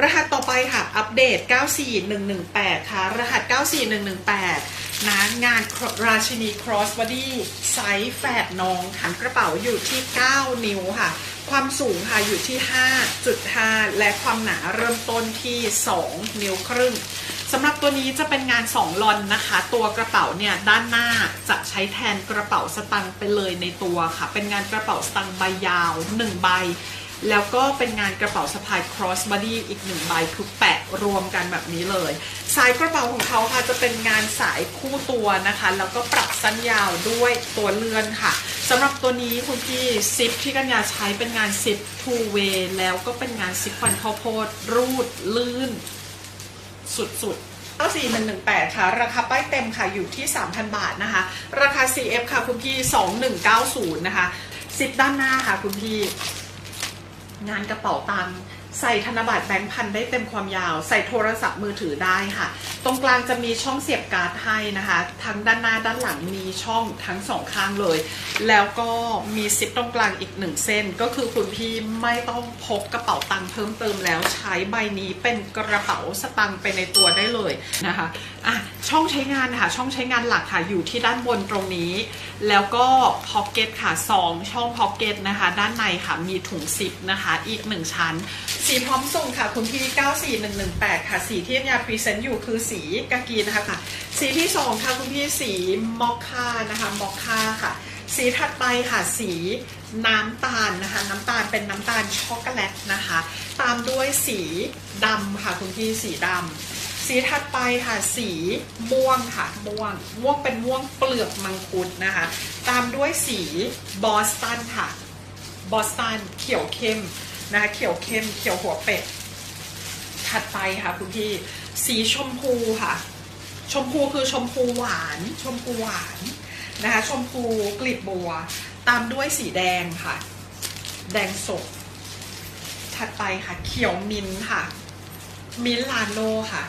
รหัสต่อไปค่ะ อัปเดต 94118 ค่ะ รหัส 94118 นะงานราชินี cross body ไซส์แฝดน้องค่ะกระเป๋าอยู่ที่ 9 นิ้วค่ะ ความสูงค่ะอยู่ที่ 5.5 และความหนาเริ่มต้นที่ 2 นิ้วครึ่งสำหรับตัวนี้จะเป็นงาน 2 ลอนนะคะ ตัวกระเป๋าเนี่ยด้านหน้าจะใช้แทนกระเป๋าสตังค์ไปเลยในตัวค่ะ เป็นงานกระเป๋าสตังค์ใบยาว 1 ใบ แล้วก็เป็นงานกระเป๋าสะพาย cross body อีกหนึ่งใบคือแปะรวมกันแบบนี้เลย สายกระเป๋าของเขาค่ะจะเป็นงานสายคู่ตัวนะคะ แล้วก็ปรับสั้นยาวด้วยตัวเลื่อนค่ะสำหรับตัวนี้คุณพี่ซิปที่กัญญาใช้เป็นงานซิป two way แล้วก็เป็นงานซิปฟันข้าวโพดรูดลื่น สุดๆ94118 ค่ะ ราคาป้ายเต็มค่ะ อยู่ที่ 3,000 บาทนะคะ ราคา CF ค่ะ คุณพี่ 2190 นะคะซิปด้านหน้าค่ะ คุณพี่ งานกระเป๋าตังค์ ใส่ธนบัตรแบงค์พันได้เต็มความยาว ใส่โทรศัพท์มือถือได้ค่ะ ตรงกลางจะมีช่องเสียบการ์ดให้นะคะ ทั้งด้านหน้าด้านหลังมีช่องทั้งสองข้างเลย แล้วก็มีซิปตรงกลางอีกหนึ่งเส้น ก็คือคุณพี่ไม่ต้องพกกระเป๋าตังค์เพิ่มเติมแล้วใช้ใบนี้เป็นกระเป๋าสตังค์ไปในตัวได้เลยนะคะอะช่องใช้งานค่ะ ช่องใช้งานหลักค่ะอยู่ที่ด้านบนตรงนี้ แล้วก็พ็อกเก็ตค่ะสองช่องพ็อกเก็ตนะคะ ด้านในค่ะมีถุงซิปนะคะ อีกหนึ่งชั้นสีพร้อมส่งค่ะคุณพี่94118 ค่ะ สีที่ยาพรีเซนต์อยู่คือสีกากีนะคะค่ะ สีที่2ค่ะคุณพี่สีมอคค่านะคะมอคค่าค่ะ สีถัดไปค่ะสีน้ำตาลนะคะ น้ำตาลเป็นน้ำตาลช็อกโกแลตนะคะ ตามด้วยสีดำค่ะคุณพี่สีดำสีถัดไปค่ะ สีม่วงค่ะม่วงม่วงเป็นม่วงเปลือกมังคุดนะคะ ตามด้วยสีบอสตันค่ะบอสตันเขียวเข้ม นะคะเขียวเข้มเขียวหัวเป็ดถัดไปค่ะคุณพี่สีชมพูค่ะ ชมพูคือชมพูหวาน ชมพูหวานนะคะชมพูกลีบบัว ตามด้วยสีแดงค่ะ แดงสดถัดไปค่ะ เขียวมินค่ะ มินลาโนค่ะ